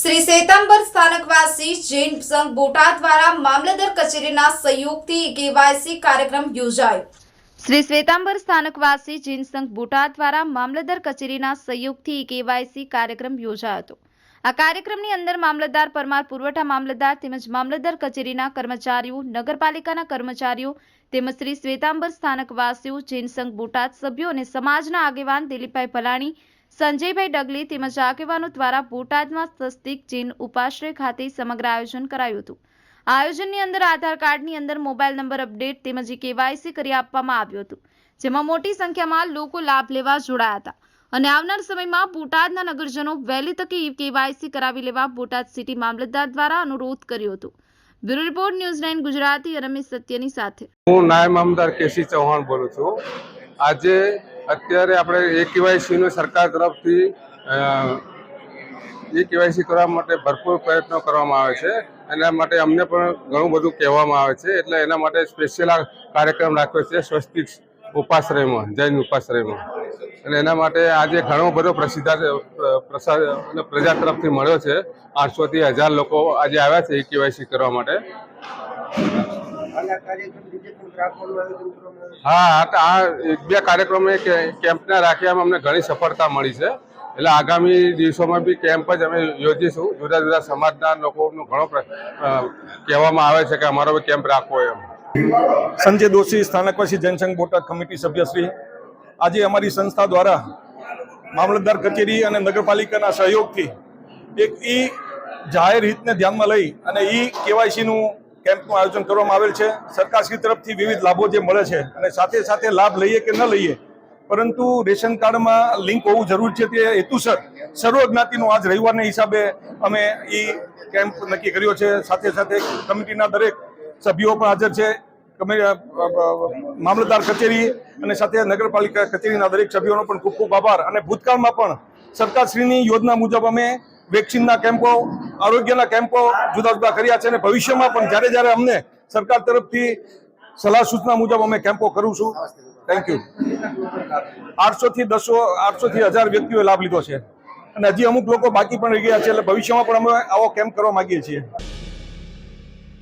શ્રી સેતંબર સ્થાનકવાસી જૈન સંઘ બોટાદ દ્વારા મામલતદાર કચેરીના સહયોગથી કેવાયસી કાર્યક્રમ યોજાયો. શ્રી શ્વેતાંબર સ્થાનકવાસી જૈન સંઘ બોટાદ દ્વારા મામલતદાર કચેરીના સહયોગથી કેવાયસી કાર્યક્રમ યોજાયો હતો. આ કાર્યક્રમની અંદર મામલતદાર પરમાર પુરવઠા મામલતદાર તેમજ મામલતદાર કચેરીના કર્મચારીઓ, નગરપાલિકાના કર્મચારીઓ તેમજ શ્રી શ્વેતાંબર સ્થાનકવાસીઓ, જૈન સંઘ બોટાદ સભ્યો અને સમાજના આગેવાન દિલીપભાઈ ભલાણી સંજયભાઈ ડગલી તેમજ આગેવાનો દ્વારા બોટાદમાં સ્વસ્તિક જૈન ઉપાશ્રય ખાતે સમગ્ર આયોજન કરાયું હતું. આયોજનની અંદર આધાર કાર્ડની અંદર મોબાઈલ નંબર અપડેટ તેમજ કેવાયસી કરી આપવામાં આવ્યું હતું, જેમાં મોટી સંખ્યામાં લોકો લાભ લેવા જોડાયા હતા. અને આવનાર સમયમાં બોટાદના નગરજનો વહેલી તકે કેવાયસી કરાવી લેવા બોટાદ સિટી મામલતદાર દ્વારા અનુરોધ કર્યો હતો. Bureau report news nine Gujarati, Ramesh સત્યની સાથે. હું નાયબ મામલદાર કેસી ચૌહાણ બોલું છું. આજે અત્યારે આપણે એ કેવાયસીનું સરકાર તરફથી એ કેવાયસી કરવા માટે ભરપૂર પ્રયત્નો કરવામાં આવે છે. એના માટે અમને પણ ઘણું બધું કહેવામાં આવે છે. એટલે એના માટે સ્પેશિયલ કાર્યક્રમ રાખ્યો છે સ્વસ્તિક ઉપાશ્રયમાં, જૈન ઉપાશ્રયમાં. અને એના માટે આજે ઘણો બધો પ્રસિદ્ધ પ્રસાદ અને પ્રજા તરફથી મળ્યો છે. આઠસોથી હજાર લોકો આજે આવ્યા છે એ કેવાયસી કરવા માટે. હા આ એક બે કાર્યક્રમ કેમ્પના રાખ્યામાં અમને ઘણી સફળતા મળી છે. એટલે આગામી દિવસોમાં બી કેમ્પ જ અમે યોજીશું. જુદા જુદા સમાજના લોકોનું ઘણો પ્ર- કહેવામાં આવે છે કે અમારો બી કેમ્પ રાખવો એમ. સંજય દોશી સ્થાનકવાસી જનસંઘ બોટાદ કમિટી સભ્યશ્રી આજે અમારી સંસ્થા દ્વારા મામલતદાર કચેરી અને નગરપાલિકાના સહયોગથી એક ઈ જાહેર હિતને ધ્યાનમાં લઈ અને ઈ કેવાયસીનું કેમ્પનું આયોજન કરવામાં આવેલ છે. સરકારશ્રી તરફથી વિવિધ લાભો જે મળે છે અને સાથે સાથે લાભ લઈએ કે ન લઈએ, પરંતુ રેશન કાર્ડમાં લિંક હોવું જરૂરી છે તે હેતુસર સર્વ જ્ઞાતિનો આજ રવિવારના હિસાબે અમે એ કેમ્પ નક્કી કર્યો છે. સાથે સાથે કમિટીના દરેક સભ્યો પણ હાજર છે. મામલતદાર કચેરી અને સાથે નગરપાલિકા કચેરીના દરેક સભ્યોનો પણ ખૂબ ખૂબ આભાર. અને ભૂતકાળમાં પણ સરકારશ્રીની યોજના મુજબ અમે વેક્સિનના કેમ્પો આરોગ્યના કેમ્પો જુદા જુદા કર્યા છે અને ભવિષ્યમાં પણ જ્યારે જ્યારે અમને સરકાર તરફથી સલાહ સૂચના મુજબ અમે કેમ્પો કરું છું. થેન્ક યુ આઠસો થી દસો આઠસો થી હજાર વ્યક્તિઓએ લાભ લીધો છે. અને હજી અમુક લોકો બાકી પણ રહી ગયા છે, એટલે ભવિષ્યમાં પણ અમે આવો કેમ્પ કરવા માંગીએ છીએ.